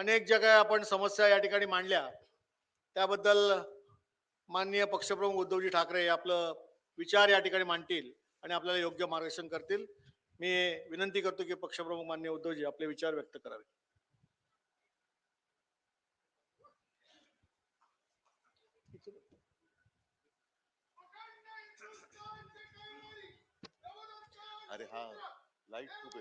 अनेक ज्या काही आपण समस्या या ठिकाणी मांडल्या त्याबद्दल माननीय पक्षप्रमुख उद्धवजी ठाकरे आपलं विचार या ठिकाणी मांडतील आणि आपल्याला योग्य मार्गदर्शन करतील. मी विनंती करतो की पक्षप्रमुख माननीय उद्धवजी आपले विचार व्यक्त करावे. अरे हा लाइट खूप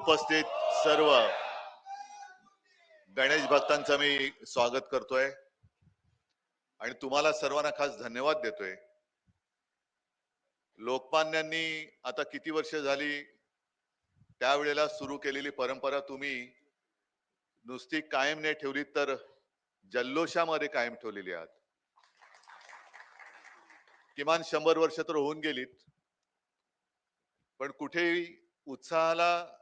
उपस्थित सर्व गणेश भक्तांचं मी स्वागत करतोय. आणि तुम्हाला सर्वांना खास धन्यवाद देतोय. लोकमान्यांनी आता किती वर्ष झाली त्यावेळेला सुरू केलेली परंपरा तुम्ही नुसती कायम नाही ठेवली तर जल्लोषामध्ये कायम ठेवलेली आहात. किमान शंभर वर्ष तर होऊन गेलीत. पण कुठेही उत्साहाला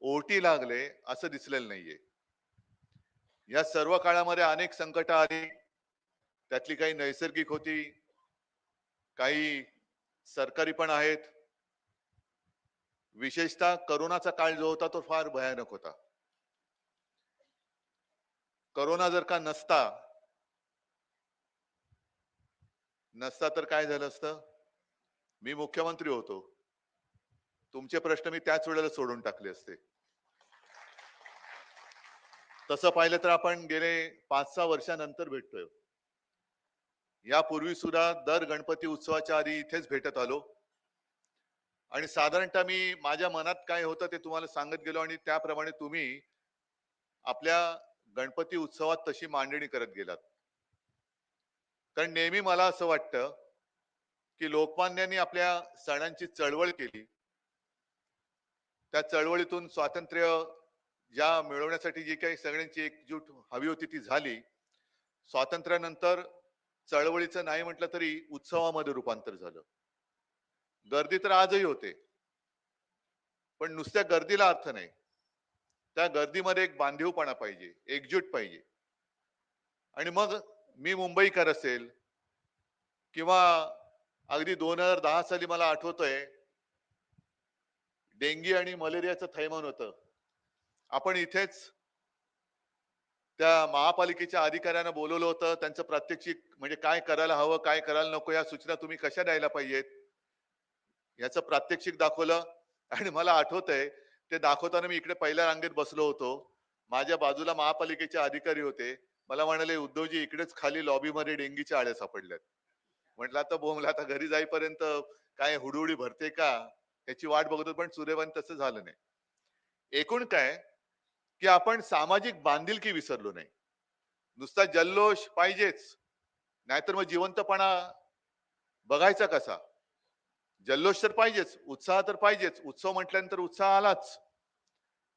ओटी लागले असं दिसलेलं नाहीये. या सर्व काळामध्ये अनेक संकट आली. त्यातली काही नैसर्गिक होती. काही सरकारी पण आहेत. विशेषतः करोनाचा काळ जो होता तो फार भयानक होता. करोना जर का नसता नसता तर काय झालं असतं? मी मुख्यमंत्री होतो. तुमचे प्रश्न मी त्याच वेळेला सोडून टाकले असते. तसं पाहिलं तर आपण गेले पाच सहा वर्षानंतर भेटतोय. यापूर्वी सुद्धा दर गणपती उत्सवाच्या आधी इथेच भेटत आलो. आणि साधारणतः मी माझ्या मनात काय होतं ते तुम्हाला सांगत गेलो आणि त्याप्रमाणे तुम्ही आपल्या गणपती उत्सवात तशी मांडणी करत गेलात. कारण नेहमी मला असं वाटतं की लोकमान्यांनी आपल्या सणांची चळवळ केली. त्या चळवळीतून स्वातंत्र्य ज्या मिळवण्यासाठी जी काही सगळ्यांची एकजूट हवी होती ती झाली. स्वातंत्र्यानंतर चळवळीचं नाही म्हटलं तरी उत्सवामध्ये रूपांतर झालं. गर्दी तर आजही होते. पण नुसत्या गर्दीला अर्थ नाही. त्या गर्दीमध्ये एक बांधीवपणा पाहिजे एकजूट पाहिजे. आणि मग मी मुंबईकर असेल किंवा अगदी दोन हजार दहा साली मला आठवतोय डेंगी आणि मलेरियाचं थैमान होतं. आपण इथेच त्या महापालिकेच्या अधिकाऱ्यांना बोलवलं होतं. त्यांचं प्रात्यक्षिक म्हणजे काय करायला हवं काय करायला नको या सूचना तुम्ही कशा द्यायला पाहिजेत? याचं प्रात्यक्षिक दाखवलं. आणि मला आठवतंय ते दाखवताना मी इकडे पहिल्या रांगेत बसलो होतो. माझ्या बाजूला महापालिकेचे अधिकारी होते. मला म्हणाले उद्धवजी इकडेच खाली लॉबीमध्ये डेंगीच्या आळ्या सापडल्यात. म्हटलं आता बोमला आता घरी जाईपर्यंत काय हुडहुडी भरते का? याची वाट बघतो पण सुदैवाने तसं झालं नाही. एकूण काय की आपण सामाजिक बांधिलकी विसरलो नाही. नुसता जल्लोष पाहिजेच. नाहीतर मग जिवंतपणा बघायचा कसा? जल्लोष तर पाहिजेच उत्साह तर पाहिजेच. उत्सव म्हटल्यानंतर उत्साह आलाच.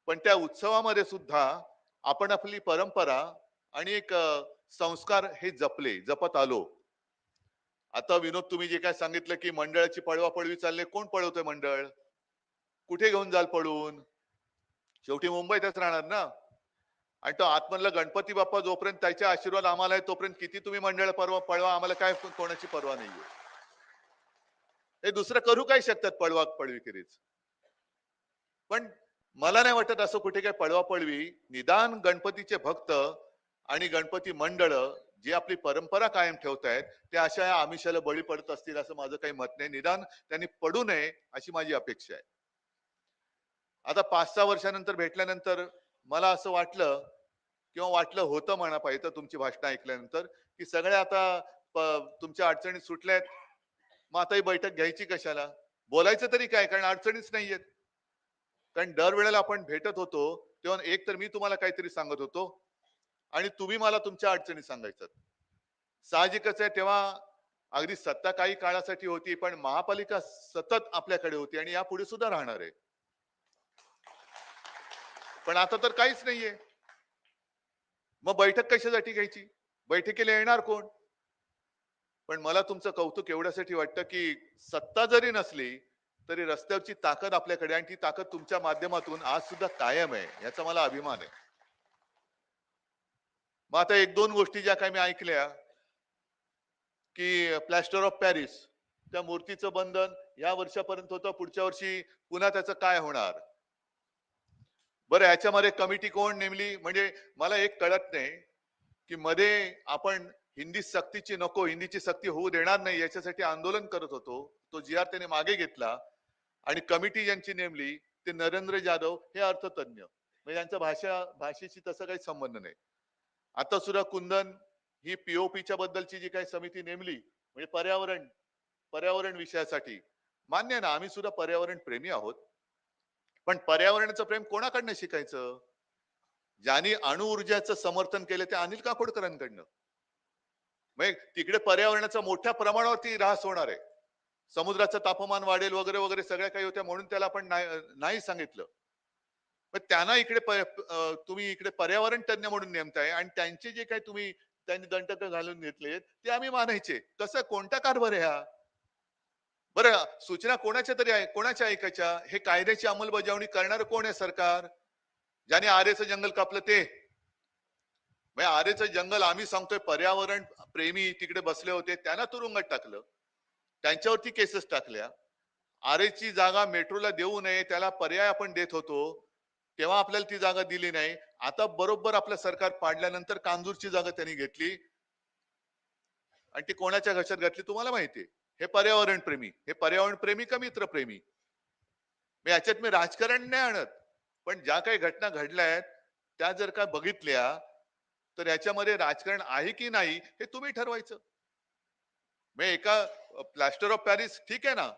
पण त्या उत्सवामध्ये सुद्धा आपण आपली परंपरा आणि एक संस्कार हे जपले जपत आलो. आता विनोद तुम्ही जे काय सांगितलं की मंडळाची पळवा पळवी चालले कोण पळवतोय मंडळ? कुठे घेऊन जाल पळून? शेवटी मुंबईतच राहणार ना? आणि तो आतमधला गणपती बाप्पा जोपर्यंत त्याचे आशीर्वाद आम्हाला आहे तोपर्यंत किती तुम्ही मंडळ परवा पळवा आम्हाला काय कोणाची परवा नाहीये. हे दुसरं करू काय शकतात पळवा पळवीखेरीज? पण मला नाही वाटत असं कुठे काय पळवा पळवी. निदान गणपतीचे भक्त आणि गणपती मंडळ जी आपली परंपरा कायम ठेवतायत ते अशा या आमिषाला बळी पडत असतील असं माझं काही मत नाही. निदान त्यांनी पडू नये अशी माझी अपेक्षा आहे. आता पाच सहा वर्षानंतर भेटल्यानंतर मला असं वाटलं किंवा वाटलं होतं म्हणा पाहिजे तर तुमची भाषणं ऐकल्यानंतर की सगळ्या आता तुमच्या अडचणी सुटल्यात मग आता ही बैठक घ्यायची कशाला? बोलायचं तरी काय? कारण अडचणीच नाहीयेत कारण दरवेळेला आपण भेटत होतो तेव्हा एक तर मी तुम्हाला काहीतरी सांगत होतो. आणि तुम्ही मला तुमच्या अडचणी सांगायच्यात साहजिकच आहे तेव्हा अगदी सत्ता काही काळासाठी होती पण महापालिका सतत आपल्याकडे होती आणि यापुढे सुद्धा राहणार आहे. पण आता तर काहीच नाहीये. मग बैठक कशासाठी घ्यायची? बैठकीला येणार कोण? पण मला तुमचं कौतुक एवढ्यासाठी वाटतं की सत्ता जरी नसली तरी रस्त्यावरची ताकद आपल्याकडे आणि ती ताकद तुमच्या माध्यमातून आज सुद्धा कायम आहे याचा मला अभिमान आहे. मग आता एक दोन गोष्टी ज्या काही मी ऐकल्या की प्लॅस्टर ऑफ पॅरिस त्या मूर्तीचं बंधन या वर्षापर्यंत होतं पुढच्या वर्षी पुन्हा त्याचं काय होणार? बरं याच्यामध्ये कमिटी कोण नेमली? म्हणजे मला एक कळत नाही की मध्ये आपण हिंदी सक्तीची नको हिंदीची सक्ती होऊ देणार नाही याच्यासाठी आंदोलन करत होतो. तो जी आर त्याने मागे घेतला आणि कमिटी ज्यांची नेमली ते नरेंद्र जाधव हे अर्थतज्ञ. म्हणजे यांचा भाषा भाषेशी तसा काही संबंध नाही. आता सुद्धा कुंदन ही पीओपीच्या बद्दलची जी काही समिती नेमली म्हणजे पर्यावरण पर्यावरण विषयासाठी. मान्य ना आम्ही सुद्धा पर्यावरण प्रेमी आहोत. पण पर्यावरणाचं प्रेम कोणाकडनं शिकायचं? ज्यांनी अणुऊर्जाचं समर्थन केलं ते अनिल काकोडकरांकडनं. म्हणजे तिकडे पर्यावरणाचा मोठ्या प्रमाणावरती ऱ्हास होणार आहे. समुद्राचं तापमान वाढेल वगैरे वगैरे सगळ्या काही होत्या म्हणून त्याला आपण नाही नाही सांगितलं. त्यांना इकडे तुम्ही इकडे पर्यावरण तज्ञ म्हणून नेमताय आणि त्यांचे जे काही तुम्ही त्यांनी दंटक घालून घेतले ते आम्ही मानायचे. कसं कोणता कारभार आहे हा? बरं सूचना कोणाच्या तरी आहे कोणाच्या ऐकायच्या? हे कायद्याची अंमलबजावणी करणार कोण आहे सरकार? ज्याने आरेचं जंगल कापलं ते. म्हणजे आरेचं जंगल आम्ही सांगतोय पर्यावरण प्रेमी तिकडे बसले होते त्यांना तुरुंगात टाकलं. त्यांच्यावरती केसेस टाकल्या. आरेची जागा मेट्रोला देऊ नये त्याला पर्याय आपण देत होतो. तेव्हा आपल्याला ती जागा दिली नाही. आता बरोबर आपलं सरकार पाडल्यानंतर कांजूरची जागा त्यांनी घेतली. आणि ती कोणाच्या घशात घातली तुम्हाला माहितीये हे पर्यावरण प्रेमी. हे पर्यावरण प्रेमी का मित्रप्रेमी मी याच्यात मी राजकारण नाही आणत. पण ज्या काही घटना घडल्या आहेत त्या जर का बघितल्या तर याच्यामध्ये राजकारण आहे की नाही हे तुम्ही ठरवायचं. मी एका प्लास्टर ऑफ पॅरिस ठीक आहे ना?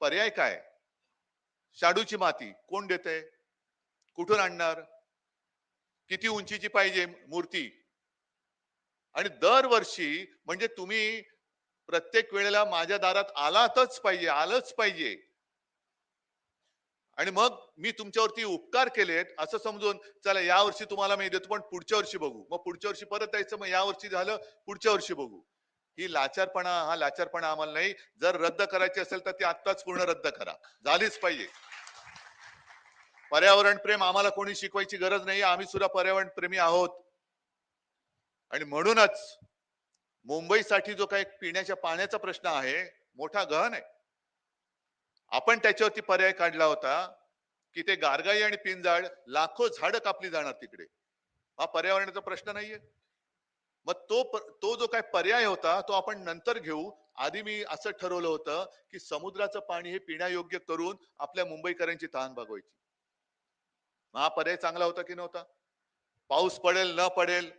पर्याय काय? शाडूची माती कोण देते कुठून आणणार? किती उंचीची पाहिजे मूर्ती? आणि दरवर्षी म्हणजे तुम्ही प्रत्येक वेळेला माझ्या दारात आलातच पाहिजे आलंच पाहिजे. आणि मग मी तुमच्यावरती उपकार केलेत असं समजून चला या वर्षी तुम्हाला मी देतो पण पुढच्या वर्षी बघू. मग पुढच्या वर्षी परत यायचं मग या वर्षी झालं पुढच्या वर्षी बघू. ही लाचारपणा हा लाचारपणा आम्हाला नाही. जर रद्द करायची असेल तर ती आत्ताच पूर्ण रद्द करा. झालीच पाहिजे. पर्यावरण प्रेम आम्हाला कोणी शिकवायची गरज नाही आम्ही सुद्धा पर्यावरण प्रेमी आहोत. आणि म्हणूनच मुंबईसाठी जो काही पिण्याच्या पाण्याचा प्रश्न आहे मोठा गहन आहे. आपण त्याच्यावरती पर्याय काढला होता की ते गारगाई आणि पिंजाळ लाखो झाडं कापली जाणार तिकडे. हा पर्यावरणाचा प्रश्न नाहीये. मग तो तो जो काय पर्याय होता तो आपण नंतर घेऊ. आधी मी असं ठरवलं होतं की समुद्राचं पाणी हे पिण्यायोग्य करून आपल्या मुंबईकरांची तहान भागवायची. मग हा पर्याय चांगला होता की नव्हता? पाऊस पडेल न पडेल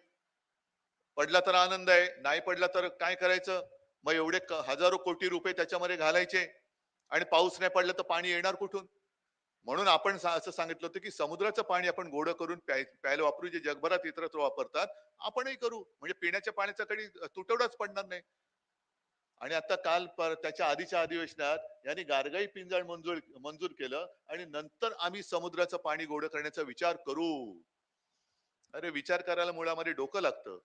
पडला तर आनंद आहे नाही पडला तर काय करायचं? मग एवढे हजारो कोटी रुपये त्याच्यामध्ये घालायचे आणि पाऊस नाही पडला तर पाणी येणार कुठून? म्हणून आपण असं सांगितलं होतं की समुद्राचं पाणी आपण गोड करून प्यायला वापरू जे जगभरात इतरत्र वापरतात आपणही करू. म्हणजे पिण्याच्या पाण्याचा कधी तुटवडाच पडणार नाही. आणि आता काल पर- त्याच्या आधीच्या अधिवेशनात यांनी गारगाई पिंजाळ मंजूर मंजूर केलं आणि नंतर आम्ही समुद्राचं पाणी गोड करण्याचा विचार करू. अरे विचार करायला मुळामध्ये डोकं लागतं.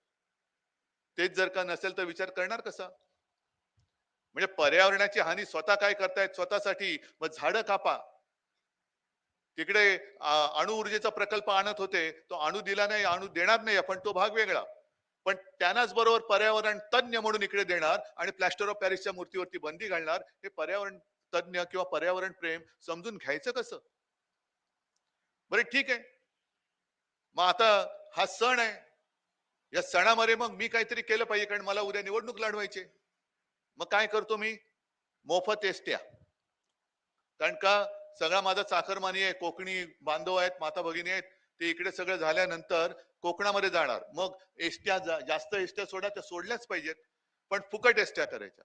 तेच जर का नसेल तर विचार करणार कसा? म्हणजे पर्यावरणाची हानी स्वतः काय करतायत? स्वतःसाठी मग झाडं कापा. तिकडे अणुऊर्जेचा प्रकल्प आणत होते. तो अणू दिला नाही अणू देणार नाही आपण तो भाग वेगळा. पण त्यांनाच बरोबर पर्यावरण तज्ञ म्हणून इकडे देणार आणि प्लॅस्टर ऑफ पॅरिसच्या मूर्तीवरती बंदी घालणार हे पर्यावरण तज्ञ किंवा पर्यावरण प्रेम समजून घ्यायचं कसं? बरं ठीक आहे. मग आता हा सण आहे. या सणामध्ये मग मी काहीतरी केलं पाहिजे कारण मला उद्या निवडणूक लढवायची मग काय करतो मी? मोफत एसट्या. कारण का सगळा माझा चाकरमानी आहे कोकणी बांधव आहेत माता भगिनी आहेत ते इकडे सगळं झाल्यानंतर कोकणामध्ये जाणार. मग एसट्या जा- जास्त एसट्या सोडा त्या सोडल्याच पाहिजेत. पण फुकट एसट्या करायच्या.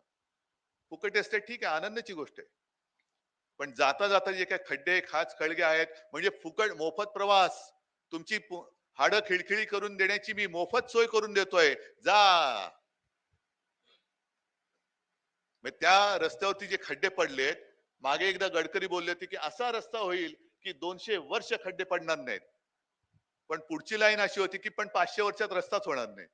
फुकट एसट्या ठीक आहे आनंदाची गोष्ट आहे. पण जाता जाता जे काही खड्डे खाच खळगे आहेत म्हणजे फुकट मोफत प्रवास. तुमची हाडं खिळखिळी करून देण्याची मी मोफत सोय करून देतोय. जा! त्या रस्त्यावरती जे खड्डे पडलेत मागे एकदा गडकरी बोलले होते की असा रस्ता होईल की दोनशे वर्ष खड्डे पडणार नाहीत. पण पुढची लाईन अशी होती की पण पाचशे वर्षात रस्ताच होणार नाही.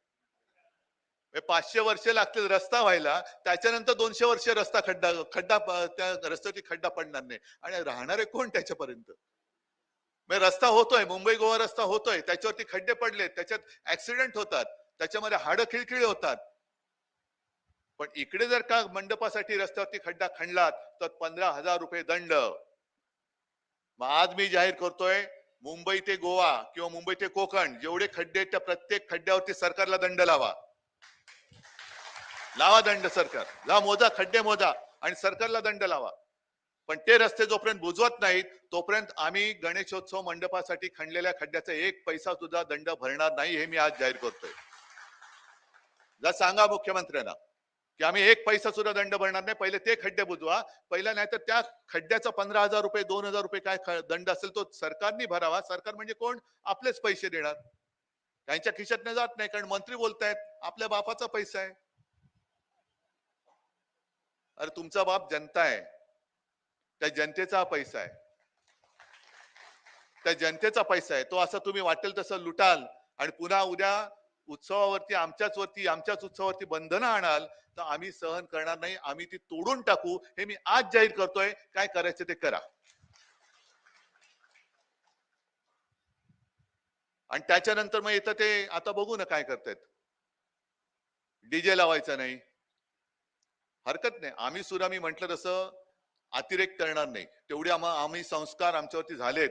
म्हणजे पाचशे वर्ष लागतील रस्ता व्हायला त्याच्यानंतर दोनशे वर्ष रस्ता खड्डा खड्डा त्या रस्त्याची खड्डा पडणार नाही. आणि राहणारे कोण त्याच्यापर्यंत? म्हणजे रस्ता होतोय मुंबई गोवा रस्ता होतोय त्याच्यावरती खड्डे पडले त्याच्यात ऍक्सिडेंट होतात त्याच्यामध्ये हाडं खिळखिळी होतात. पण इकडे जर का मंडपासाठी रस्त्यावरती खड्डा खणलात तर पंधरा हजार रुपये दंड. मग आज मी जाहीर करतोय मुंबई ते गोवा किंवा मुंबई ते कोकण जेवढे खड्डे आहेत त्या प्रत्येक खड्ड्यावरती सरकारला दंड लावा. लावा दंड सरकार. ला मोजा खड्डे मोजा आणि सरकारला दंड लावा. पण ते रस्ते जोपर्यंत बुजवत नाहीत तोपर्यंत आम्ही गणेशोत्सव मंडपासाठी खणलेल्या खड्ड्याचा एक पैसा सुद्धा दंड भरणार नाही हे मी आज जाहीर करतोय. जा सांगा मुख्यमंत्र्यांना. की आम्ही एक पैसा सुद्धा दंड भरणार नाही. पहिले ते खड्डे बुजवा. पहिला नाही तर त्या खड्ड्याचा पंधरा हजार रुपये दोन हजार रुपये काय दंड असेल तो सरकारने भरावा. सरकार म्हणजे कोण? आपलेच पैसे देणार. त्यांच्या खिशातनं जात नाही कारण मंत्री बोलतायत आपल्या बापाचा पैसा आहे. अरे तुमचा बाप जनता आहे. त्या जनतेचा हा पैसा आहे. त्या जनतेचा पैसा आहे. तो असा तुम्ही वाटेल तसं लुटाल आणि पुन्हा उद्या उत्सवावरती आमच्याच वरती आमच्याच उत्सवावरती बंधनं आणाल तर आम्ही सहन करणार नाही. आम्ही ती तोडून टाकू. हे मी आज जाहीर करतोय. काय करायचं ते करा. आणि त्याच्यानंतर मग येतं ते आता बघू ना काय करतायत. डीजे लावायचा नाही. हरकत नाही. आम्ही सुद्धा मी म्हंटल तसं अतिरेक करणार नाही. तेवढे आम्हा आम्ही संस्कार आमच्यावरती झालेत.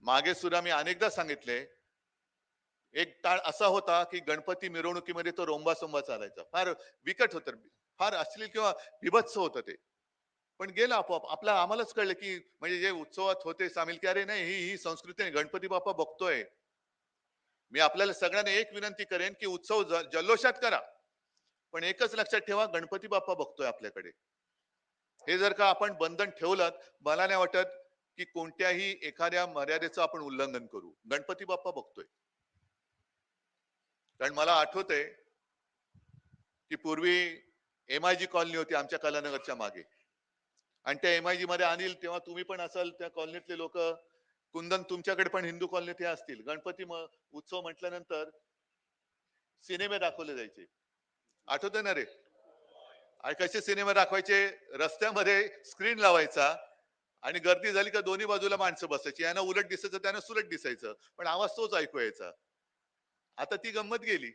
मागे सुद्धा मी अनेकदा सांगितले एक टाळ असा होता की गणपती मिरवणुकीमध्ये तो रोंबा सोंबा चालायचा. फार विकट होत फार अश्लील किंवा विभत्स होतं ते. पण गेलं आपोआप. आपला आम्हालाच कळलं की म्हणजे जे उत्सवात होते सामील की अरे नाही ही ही संस्कृती आहे, गणपती बाप्पा बघतोय. मी आपल्याला सगळ्यांना एक विनंती करेन की उत्सव जल्लोषात करा. पण एकच लक्षात ठेवा गणपती बाप्पा बघतोय आपल्याकडे. हे जर का आपण बंधन ठेवलं मला नाही वाटत की कोणत्याही एखाद्या मर्यादेचं आपण उल्लंघन करू. गणपती बाप्पा बघतोय. कारण मला आठवत आहे की पूर्वी एम आय जी कॉलनी होती आमच्या कलानगरच्या मागे. आणि त्या एम आय जी मध्ये आणील तेव्हा तुम्ही पण असाल त्या कॉलनीतले लोक कुंदन तुमच्याकडे पण हिंदू कॉलनीत हे असतील. गणपती उत्सव म्हटल्यानंतर सिनेमे दाखवले जायचे. आठवतंय ना रे? आणि कसे सिनेमा दाखवायचे? रस्त्यामध्ये स्क्रीन लावायचा आणि गर्दी झाली का दोन्ही बाजूला माणसं बसायची. यांना उलट दिसायचं त्यांना सुलट दिसायचं. पण आवाज तोच ऐकू यायचा. आता ती गंमत गेली.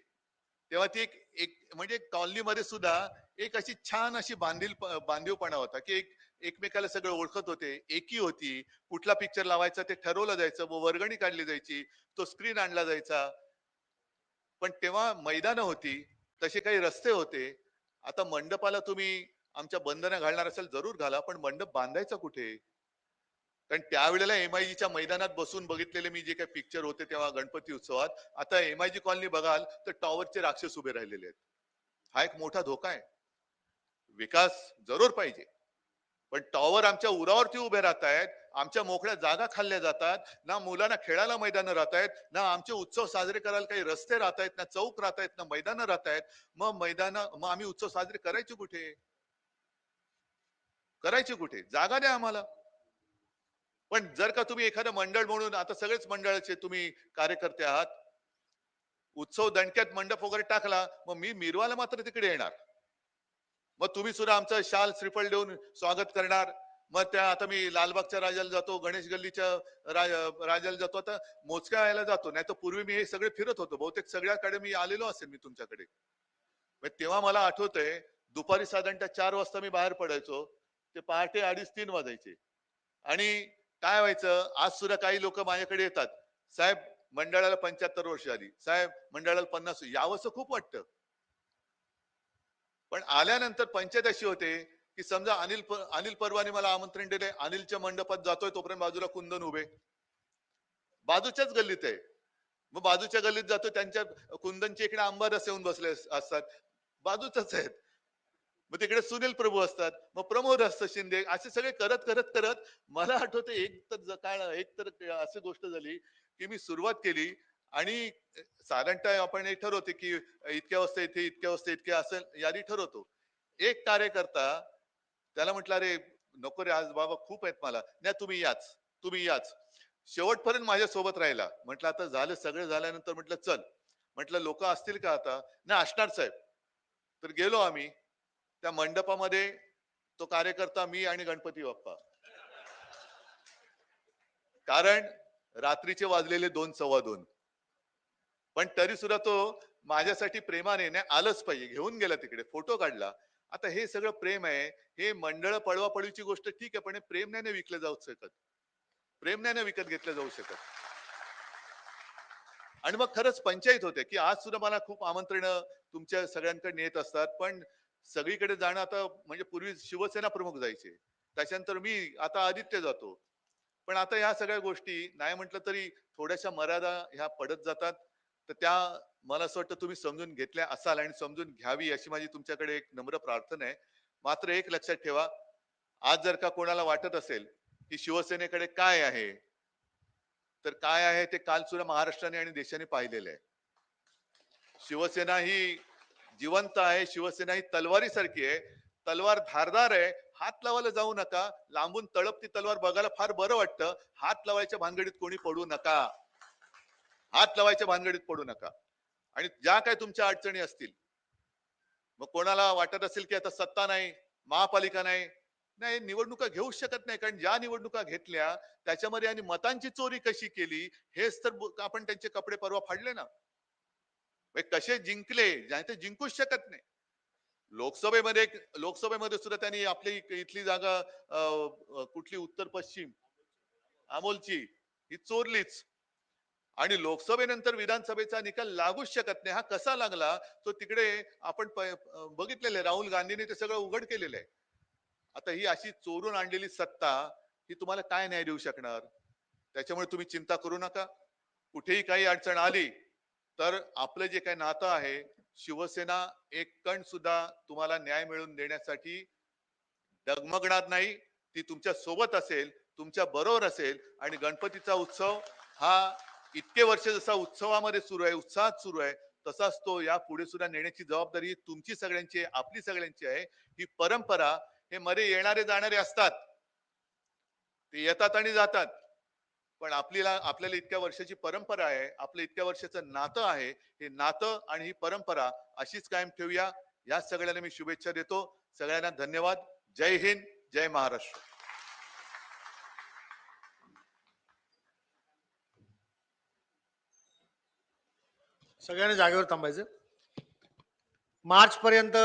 तेव्हा ती एक एक म्हणजे कॉलनीमध्ये सुद्धा एक अशी छान अशी बांधील बांधीवपणा होता की एक एकमेकाला सगळं ओळखत होते एकी होती कुठला पिक्चर लावायचा ते ठरवलं जायचं व वर्गणी काढली जायची तो स्क्रीन आणला जायचा. पण तेव्हा मैदानं होती तसे काही रस्ते होते. आता मंडपाला तुम्ही आमच्या बंधनं घालणार असेल जरूर घाला पण मंडप बांधायचा कुठे? कारण त्यावेळेला एमआयजीच्या मैदानात बसून बघितलेले मी जे काही पिक्चर होते तेव्हा गणपती उत्सवात. आता एमआयजी कॉलनी बघाल तर टॉवरचे राक्षस उभे राहिलेले आहेत. हा एक मोठा धोका आहे. विकास जरूर पाहिजे. पण टॉवर आमच्या उरावरती उभे राहत आहेत आमच्या मोकळ्या जागा खाल्ल्या जातात ना मुलांना खेळायला मैदानं राहत आहेत ना आमचे उत्सव साजरे करायला काही रस्ते राहत आहेत ना चौक राहत आहेत ना मैदानं राहत आहेत मग मैदान मग आम्ही उत्सव साजरे करायचे कुठे? करायचे कुठे? जागा द्या आम्हाला. पण जर का तुम्ही एखादं मंडळ म्हणून आता सगळेच मंडळाचे तुम्ही कार्यकर्ते आहात उत्सव दणक्यात मंडप वगैरे टाकला मग मी मिरवाला मात्र तिकडे येणार. मग तुम्ही सुद्धा आमचं शाल श्रीफळ देऊन स्वागत करणार. मग त्या आता मी लालबागच्या राजाला जातो गणेश गल्लीच्या राजाला जातो आता मोजक्या यायला जातो. नाही तर पूर्वी मी हे सगळे फिरत होतो. बहुतेक सगळ्याकडे मी आलेलो असेल मी तुमच्याकडे. मग तेव्हा मला आठवतंय दुपारी साधारणतः चार वाजता मी बाहेर पडायचो. ते पहाटे अडीच तीन वाजायचे. आणि काय व्हायचं? आज सुद्धा काही लोक माझ्याकडे येतात. साहेब मंडळाला पंच्याहत्तर वर्ष आली साहेब मंडळाला पन्नास यावंसं खूप वाटतं. पण आल्यानंतर पंचायत अशी होते की समजा अनिल अनिल परवाने मला आमंत्रण दिले. अनिलच्या मंडपात जातोय तोपर्यंत बाजूला कुंदन उभे. बाजूच्याच गल्लीत आहे. मग बाजूच्या गल्लीत जातो त्यांच्या कुंदनचे इकडे आंबारस येऊन बसले असतात. बाजूच्याच आहेत. मग तिकडे सुनील प्रभू असतात मग प्रमोद असतं शिंदे असे सगळे करत करत करत मला आठवते एक तर काय एक तर अशी गोष्ट झाली की मी सुरुवात केली आणि साधारणतः आपण हे ठरवते की इतक्या वाजता इथे इतक्या वाजता इतक्या असं यादी ठरवतो. एक कार्यकर्ता त्याला म्हटलं अरे नको रे आज बाबा खूप आहेत मला. नाही तुम्ही याच तुम्ही याच. शेवटपर्यंत माझ्या सोबत राहिला. म्हटलं आता झालं सगळं झाल्यानंतर म्हटलं चल. म्हटलं लोक असतील का आता? नाही असणार साहेब. तर गेलो आम्ही. त्या मंडपामध्ये तो कार्यकर्ता मी आणि गणपती बाप्पा. कारण रात्रीचे वाजलेले दोन सव्वा दोन. पण तरी सुद्धा तो माझ्यासाठी प्रेमाने नाही आलंच पाहिजे घेऊन गेला तिकडे फोटो काढला. आता हे सगळं प्रेम आहे हे मंडळ पळवापळीची गोष्ट ठीक आहे पण हे प्रेम नाही विकलं जाऊ शकत. प्रेम नाही विकत घेतलं जाऊ शकत. आणि मग खरंच पंचायत होते की आज सुद्धा मला खूप आमंत्रण तुमच्या सगळ्यांकडे येत असतात पण सगळीकडे जाणं आता म्हणजे पूर्वी शिवसेना प्रमुख जायचे. त्याच्यानंतर मी आता आदित्य जातो. पण आता ह्या सगळ्या गोष्टी नाही म्हटलं तरी थोड्याशा मर्यादा ह्या पडत जातात. तर त्या मला असं वाटतं तुम्ही समजून घेतल्या असाल आणि समजून घ्यावी अशी माझी तुमच्याकडे एक नम्र प्रार्थना आहे. मात्र एक लक्षात ठेवा आज जर का कोणाला वाटत असेल की शिवसेनेकडे काय आहे तर काय आहे ते काल सुद्धा महाराष्ट्राने आणि देशाने पाहिलेलं आहे. शिवसेना ही जिवंत आहे शिवसेना ही तलवारीसारखी आहे तलवार धारदार आहे हात लावायला जाऊ नका लांबून तळपती तलवार बघायला फार बरं वाटतं हात लावायच्या भानगडीत कोणी पडू नका. हात लावायच्या भानगडीत पडू नका. आणि ज्या काय तुमच्या अडचणी असतील मग कोणाला वाटत असेल की आता सत्ता नाही महापालिका नाही नाही निवडणुका घेऊ शकत नाही कारण ज्या निवडणुका घेतल्या त्याच्यामध्ये आणि मतांची चोरी कशी केली हेच तर आपण त्यांचे कपडे परवा फाडले ना. कसे जिंकले? ज्या ते जिंकूच शकत नाही. लोकसभेमध्ये लोकसभेमध्ये सुद्धा त्यांनी आपली इथली जागा अं, कुठली? उत्तर पश्चिम. अमोलची. ही चोरलीच. आणि लोकसभेनंतर विधानसभेचा निकाल लागूच शकत नाही. हा कसा लागला? तो तिकडे आपण बघितलेलं आहे. राहुल गांधीने ते सगळं उघड केलेलं आहे. आता ही अशी चोरून आणलेली सत्ता ही तुम्हाला काय न्याय देऊ शकणार? त्याच्यामुळे तुम्ही चिंता करू नका. कुठेही काही अडचण आली तर आपलं जे काही नातं आहे शिवसेना एक कण सुद्धा तुम्हाला न्याय मिळवून देण्यासाठी डगमगणार नाही. ती तुमच्यासोबत असेल तुमच्या बरोबर असेल आणि गणपतीचा उत्सव हा इतके वर्ष जसा उत्सवामध्ये सुरू आहे उत्साहात सुरू आहे तसाच तो या पुढे सुद्धा नेण्याची जबाबदारी तुमची सगळ्यांची आहे आपली सगळ्यांची आहे. ही परंपरा हे मध्ये येणारे जाणारे असतात. ते येतात आणि जातात. पण आपल्याला आपल्याला इतक्या वर्षाची परंपरा आहे आपलं इतक्या वर्षाचं नातं आहे हे नातं आणि ही परंपरा अशीच कायम ठेवूया. या सगळ्यांना मी शुभेच्छा देतो. सगळ्यांना धन्यवाद. जय हिंद जय महाराष्ट्र. सगळ्यांना जागेवर थांबायचं. मार्च पर्यंत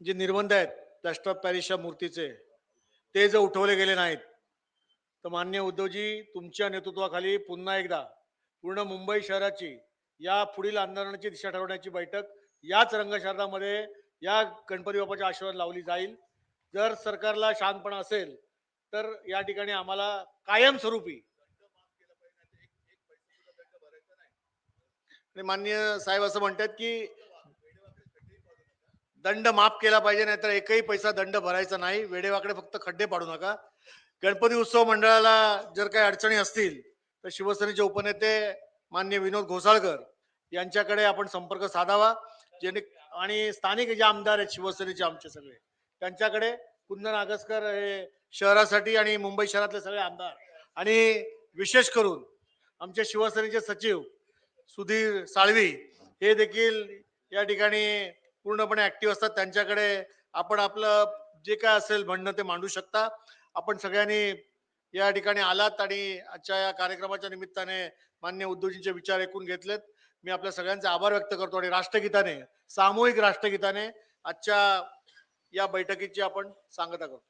जे निर्बंध आहेत प्लॅस्टर ऑफ पॅरिसच्या मूर्तीचे ते जर उठवले गेले नाहीत तर मान्य उद्धवजी तुमच्या नेतृत्वाखाली पुन्हा एकदा पूर्ण मुंबई शहराची या पुढील आंदोलनाची दिशा ठरवण्याची बैठक याच रंगशारदामध्ये या गणपती बाप्पाच्या आशीर्वाद लावली जाईल. जर सरकारला शांतपणा असेल तर या ठिकाणी आम्हाला कायमस्वरूपी आणि मान्य साहेब असं म्हणतात की दंड माफ केला पाहिजे नाहीतर एकही पैसा दंड भरायचा नाही. वेडेवाकडे फक्त खड्डे पाडू नका. गणपती उत्सव मंडळाला जर काही अडचणी असतील तर शिवसेनेचे उपनेते मान्य विनोद घोसाळकर यांच्याकडे आपण संपर्क साधावा. जेणे आणि स्थानिक जे आमदार आहेत शिवसेनेचे आमचे सगळे त्यांच्याकडे कुंदन आगसकर हे शहरासाठी आणि मुंबई शहरातले सगळे आमदार. आणि विशेष करून आमचे शिवसेनेचे सचिव सुधीर साळवी हे देखील या ठिकाणी पूर्णपणे ऍक्टिव्ह असतात. त्यांच्याकडे आपण आपलं जे काय असेल म्हणणं ते मांडू शकता. आपण सगळ्यांनी या ठिकाणी आलात आणि आजच्या या कार्यक्रमाच्या निमित्ताने मान्य उद्धवजींचे विचार ऐकून घेतलेत. मी आपल्या सगळ्यांचे आभार व्यक्त करतो आणि राष्ट्रगीताने सामूहिक राष्ट्रगीताने आजच्या या बैठकीची आपण सांगता करतो.